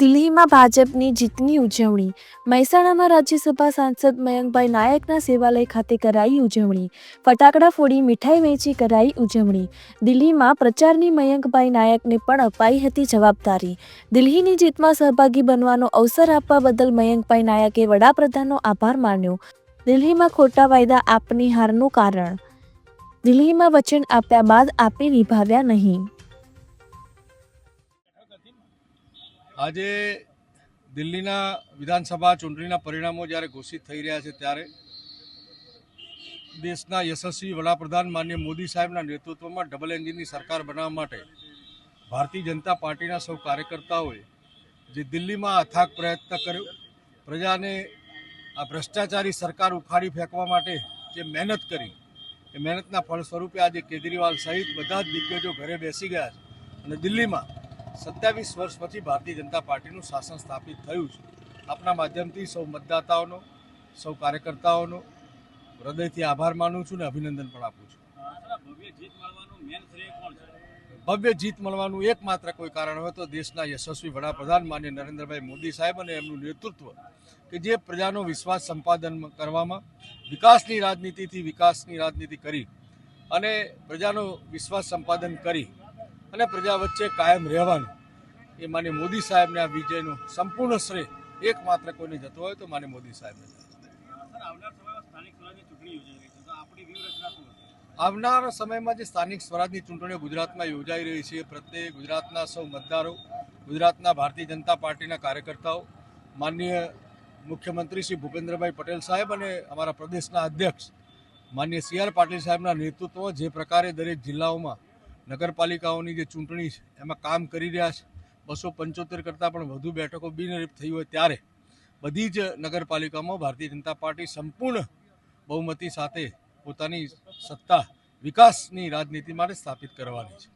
દિલ્હીમાં ભાજપની જીતની ઉજવણી. મહેસાણામાં રાજ્યસભા સાંસદ મયંકભાઈ નાયકના સેવાલય ખાતે કરાઈ ઉજવણી. ફટાકડા ફોડી મીઠાઈ વેચી કરાઈ ઉજવણી. દિલ્હીમાં પ્રચારની મયંકભાઈ નાયકને પણ અપાઈ હતી જવાબદારી. દિલ્હીની જીતમાં સહભાગી બનવાનો અવસર આપવા બદલ મયંકભાઈ નાયકે વડાપ્રધાનનો આભાર માન્યો. દિલ્હીમાં ખોટા વાયદા આપની હારનું કારણ. દિલ્હીમાં વચન આપ્યા બાદ આપી નિભાવ્યા નહીં. આજે દિલ્હીના વિધાનસભા ચૂંટણીના પરિણામો જ્યારે ઘોષિત થઈ રહ્યા છે ત્યારે દેશના યશસ્વી વડાપ્રધાન માન્ય મોદી સાહેબના નેતૃત્વમાં ડબલ એન્જિનની સરકાર બનાવવા માટે ભારતીય જનતા પાર્ટીના સૌ કાર્યકર્તાઓએ જે દિલ્હીમાં અથાગ પ્રયત્ન કર્યો, પ્રજાને આ ભ્રષ્ટાચારી સરકાર ઉખાડી ફેંકવા માટે જે મહેનત કરી, એ મહેનતના ફળ સ્વરૂપે આજે કેજરીવાલ સહિત બધા જ દિગ્ગજો ઘરે બેસી ગયા છે. અને દિલ્હીમાં સત્યાવીસ વર્ષ પછી ભારતીય જનતા પાર્ટીનું શાસન સ્થાપિત થયું છે. આપના માધ્યમથી સૌ મતદાતાઓનો, સૌ કાર્યકર્તાઓનો હૃદયથી આભાર માનું છું ને અભિનંદન પણ આપું છું. ભવ્ય જીત મળવાનું એકમાત્ર કોઈ કારણ હોય તો દેશના યશસ્વી વડાપ્રધાન માન્ય નરેન્દ્રભાઈ મોદી સાહેબ અને એમનું નેતૃત્વ કે જે પ્રજાનો વિશ્વાસ સંપાદન કરવામાં, વિકાસની રાજનીતિથી વિકાસની રાજનીતિ કરી અને પ્રજાનો વિશ્વાસ સંપાદન કરી. અને પ્રજા વચ્ચે કાયમ રહેવાનું. એ માન્ય મોદી સાહેબને આ વિજયનો સંપૂર્ણ શ્રેય એકમાત્ર કોઈને જતો હોય તો માન્ય મોદી સાહેબને. આવનાર સમયમાં જે સ્થાનિક સ્વરાજની ચૂંટણીઓ ગુજરાતમાં યોજાઈ રહી છે પ્રત્યે ગુજરાતના સૌ મતદારો ગુજરાતના ભારતીય જનતા પાર્ટીના કાર્યકર્તાઓ માનનીય મુખ્યમંત્રી શ્રી ભૂપેન્દ્રભાઈ પટેલ સાહેબ અને અમારા પ્રદેશના અધ્યક્ષ માન્ય સી આર પાટીલ સાહેબના નેતૃત્વ જે પ્રકારે દરેક જિલ્લાઓમાં નગરપાલિકાઓની જે ચૂંટણી છે, એમાં કામ કરી રહ્યા છે. બસો પંચોતેર કરતાં પણ વધુ બેઠકો બિનહરીફ થઈ હોય ત્યારે બધી જ નગરપાલિકામાં ભારતીય જનતા પાર્ટી સંપૂર્ણ બહુમતી સાથે પોતાની સત્તા વિકાસની રાજનીતિ માટે સ્થાપિત કરવાની છે.